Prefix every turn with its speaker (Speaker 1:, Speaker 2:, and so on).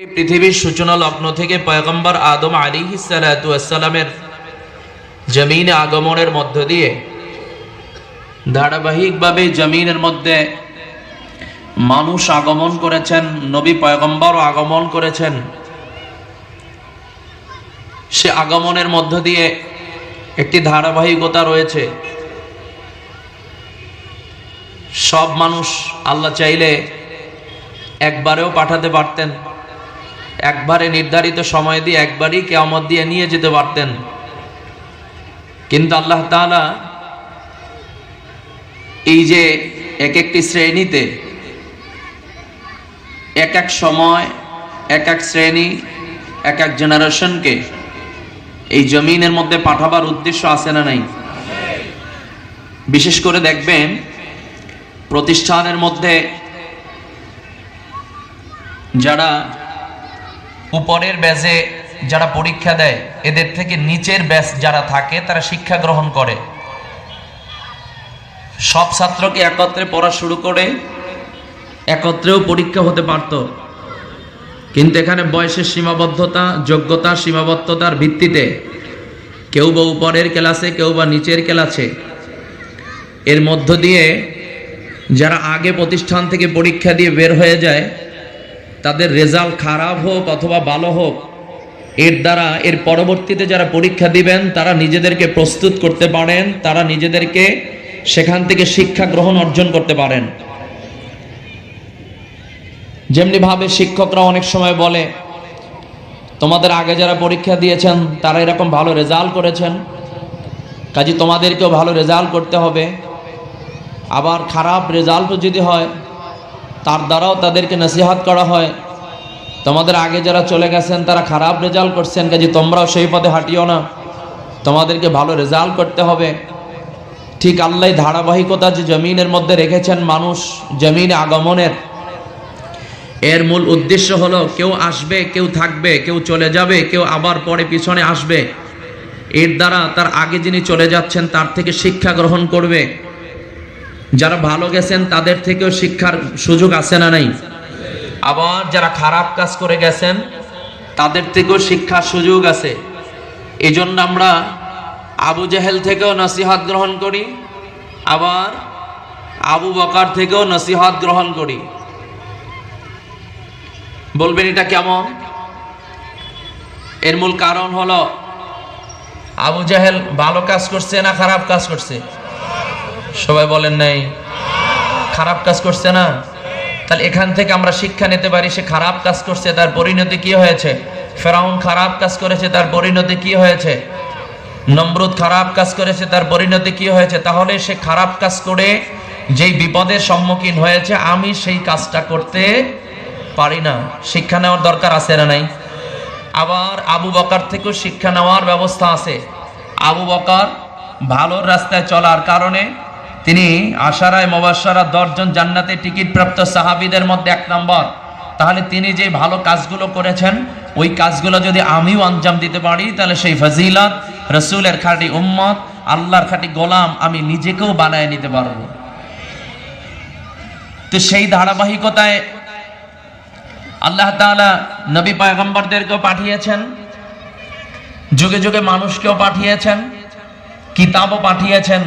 Speaker 1: পৃথিবীর সূচনা লগ্ন থেকে পয়গম্বর আদম আলী সালামের জমিনে আগমনের মধ্য দিয়ে ধারাবাহিকভাবে জমিনের মধ্যে মানুষ আগমন করেছেন, নবী পয়গম্বরও আগমন করেছেন। সে আগমনের মধ্য দিয়ে একটি ধারাবাহিকতা রয়েছে। সব মানুষ আল্লাহ চাইলে একবারেও পাঠাতে পারতেন। একবারে নির্ধারিত সময় দিয়ে, একবারই কেয়ামত দিয়ে নিয়ে যেতে পারতেন। কিন্তু আল্লাহ তাআলা এই যে এক একটি শ্রেণীতে এক এক সময়, এক এক শ্রেণি, এক এক জেনারেশনকে এই জমিনের মধ্যে পাঠাবার উদ্দেশ্য আছে না নাই? বিশেষ করে দেখবেন, প্রতিষ্ঠানের মধ্যে যারা উপরের ব্যাজে যারা পরীক্ষা দেয়, এদের থেকে নিচের ব্যাচ যারা থাকে, তারা শিক্ষা গ্রহণ করে। সব ছাত্রকে একত্রে পড়া শুরু করে, একত্রেও পরীক্ষা হতে পারত। কিন্তু এখানে বয়সের সীমাবদ্ধতা, যোগ্যতা, সীমাবদ্ধতার ভিত্তিতে কেউ বা উপরের ক্লাসে, কেউ বা নিচের ক্লাসে। এর মধ্য দিয়ে যারা আগে প্রতিষ্ঠান থেকে পরীক্ষা দিয়ে বের হয়ে যায় তাদের রেজাল্ট খারাপ হোক অথবা ভালো হোক, এর দ্বারা এর পরবর্তীতে যারা পরীক্ষা দিবেন, তারা নিজেদেরকে প্রস্তুত করতে পারেন, তারা নিজেদেরকে সেখান থেকে শিক্ষা গ্রহণ অর্জন করতে পারেন। যেমনি ভাবে শিক্ষকরা অনেক সময় বলে, তোমাদের আগে যারা পরীক্ষা দিয়েছেন, তারা এরকম ভালো রেজাল্ট করেছেন। কাজে তোমাদেরকেও ভালো রেজাল্ট করতে হবে। আবার খারাপ রেজাল্টও যদি হয় তার দ্বারাও তাদেরকে নসিহাত করা হয়। তোমাদের আগে যারা চলে গেছেন, তারা খারাপ রেজাল্ট করছেন। কাজে তোমরাও সেই পথে হাঁটিও না। তোমাদেরকে ভালো রেজাল্ট করতে হবে। ঠিক আল্লাহ ধারাবাহিকতা যে জমিনের মধ্যে রেখেছেন মানুষ, জমিনে আগমনের। এর মূল উদ্দেশ্য হলো, কেউ আসবে, কেউ থাকবে, কেউ চলে যাবে, কেউ আবার পরে পিছনে আসবে। এর দ্বারা তার আগে যিনি চলে যাচ্ছেন, তার থেকে শিক্ষা গ্রহণ করবে। যারা ভালো গেছেন, তাদের থেকেও শিক্ষার সুযোগ আছে না নাই? আবার যারা খারাপ কাজ করে গেছেন, তাদের থেকেও শিক্ষার সুযোগ আছে। এই জন্য আমরা আবু জাহেল থেকেও নসিহাত গ্রহণ করি, আবার আবু বকার থেকেও নসিহাত গ্রহণ করি। বলবেন, এটা কেমন? এর মূল কারণ হলো, আবু জাহেল ভালো কাজ করছে না খারাপ কাজ করছে? সবাই বলেন নাই, খারাপ কাজ করছে না? তাহলে এখান থেকে আমরা শিক্ষা নিতে পারি, সে খারাপ কাজ করছে, তার পরিণতি কি হয়েছে? ফেরাউন খারাপ কাজ করেছে, তার পরিণতি কি হয়েছে? নমরুদ খারাপ কাজ করেছে, তার পরিণতি কি হয়েছে? তাহলে সে খারাপ কাজ করে যেই বিপদের সম্মুখীন হয়েছে, আমি সেই কাজটা করতে পারি না। শিক্ষা নেওয়ার দরকার আছে না নাই? আবার আবু বকার থেকেও শিক্ষা নেওয়ার ব্যবস্থা আছে। আবু বকার ভালোর রাস্তায় চলার কারণে তিনি আশারায় মোবাসারা দশজন জান্নাতে টিকিট প্রাপ্ত সাহাবিদের মধ্যে এক নম্বর। তাহলে তিনি যে ভালো কাজগুলো করেছেন, ওই কাজগুলো যদি আমিও আঞ্জাম দিতে পারি, তাহলে সেই ফজিলত, রসুলের খাঁটি উম্মত, আল্লাহর খাঁটি গোলাম আমি নিজেকেও বানায় নিতে পারব। তো সেই ধারাবাহিকতায় আল্লাহ তাআলা নবী পয়গম্বরদেরকেও পাঠিয়েছেন, যুগে যুগে মানুষকেও পাঠিয়েছেন, কিতাবও পাঠিয়েছেন।